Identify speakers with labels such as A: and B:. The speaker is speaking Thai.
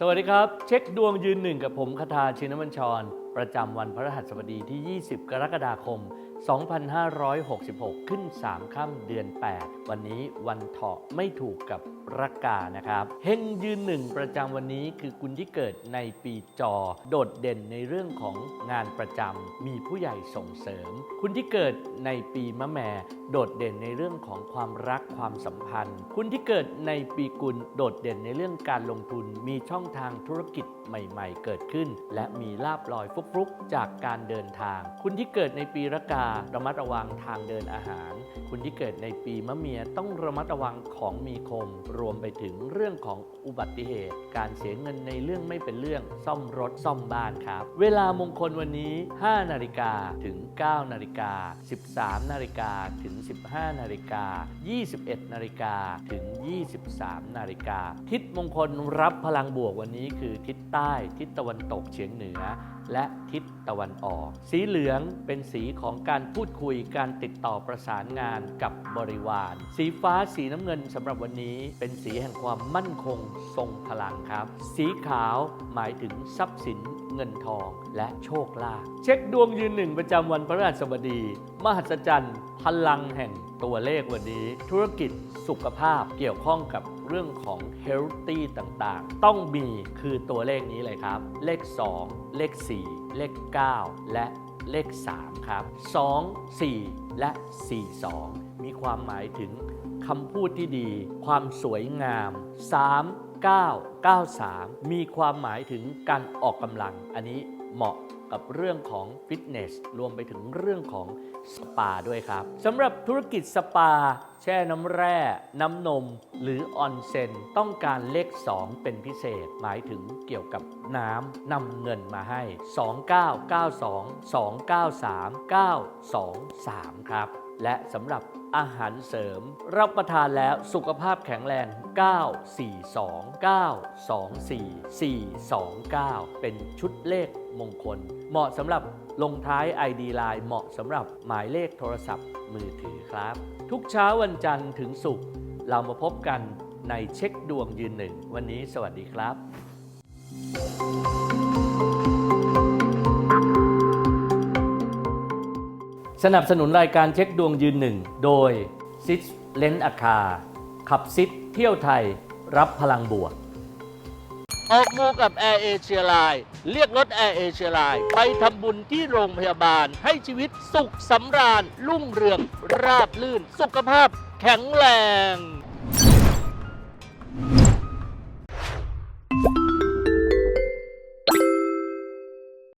A: สวัสดีครับ เช็คดวงยืนหนึ่งกับผมคาทาชินวัญชรประจำวันพฤหัสบดีที่ 20 กรกฎาคม 2566 ขึ้น 3 ค่ำเดือน 8 วันนี้วันเถาะไม่ถูกกับรักกานะครับ เฮงยืนหนึ่งประจำวันนี้คือคุณที่เกิดในปีจอ โดดเด่นในเรื่องของงานประจำมีผู้ใหญ่ส่งเสริม คุณที่เกิดในปีมะแม่โดดเด่นในเรื่องของความรักความสัมพันธ์ คุณที่เกิดในปีกุลโดดเด่นในเรื่องการลงทุนมีช่องทางธุรกิจใหม่ ๆ เกิดขึ้น และมีลาบลอยฟลุกๆจากการเดินทาง คุณที่เกิดในปีระการะมัดระวังทางเดินอาหาร คุณที่เกิดในปีมะเมียต้องระมัดระวังของมีคม รวมไปถึงเรื่องของอุบัติเหตุ การเสียเงินในเรื่องไม่เป็นเรื่องซ่อมรถซ่อมบ้านครับ เวลามงคลวันนี้ 5 นาฬิกาถึง 9 นาฬิกา 13 นาฬิกาถึง 15 นาฬิกา 21 นาฬิกาถึง 23 นาฬิกา ทิศมงคลรับพลังบวกวันนี้คือทิศใต้ ทิศตะวันตกเฉียงเหนือ และทิศตะวันออก สีเหลืองเป็นสีของการพูดคุยการติดต่อประสานงานกับบริวาร สีฟ้าสีน้ำเงินสำหรับวันนี้ เป็นสีแห่งความมั่นคงทรงพลังครับ สีขาวหมายถึงทรัพย์สินเงินทองและโชคลาภเช็คดวงยืนหนึ่งประจำวันพฤหัสบดี มหัศจรรย์ พลังแห่งตัวเลขวันนี้ ธุรกิจสุขภาพเกี่ยวข้องกับ เรื่องของ healthy ต่างๆ ต้องมีคือตัวเลขนี้เลยครับ เลข 2 เลข 4 เลข 9 และเลข 3 ครับ 2 4 และ 4 2 มีความหมายถึงคำพูดที่ดี ความสวยงาม 3 9 9 3 มีความหมายถึงการออกกำลัง อันนี้เหมาะกับเรื่องของฟิตเนส รวมไปถึงเรื่องของสปาด้วยครับสำหรับธุรกิจสปา แช่น้ำแร่ น้ำนม หรือออนเซนต้องการเลข 2 เป็นพิเศษ หมายถึงเกี่ยวกับน้ำนำเงินมาให้ 2992 293 923 ครับ และสำหรับอาหารเสริม รับประทานแล้วสุขภาพแข็งแรง 942 924 429 เป็นชุดเลขมงคล เหมาะสำหรับลงท้าย ID Line เหมาะสำหรับหมายเลขโทรศัพท์มือถือครับ ทุกเช้าวันจันทร์ถึงศุกร์เรามาพบกันในเช็คดวงยืนหนึ่ง วันนี้สวัสดีครับ สนับสนุนรายการเช็คดวงยืนหนึ่งโดยซิสเลนอาคา ขับซิดเที่ยวไทยรับพลังบวก ออกมูกับแอร์เอเชียไลน์เรียกรถแอร์เอเชียไลน์ไปทำบุญที่โรงพยาบาลให้ชีวิตสุขสำราญรุ่งเรืองราบลื่น สุขภาพแข็งแรง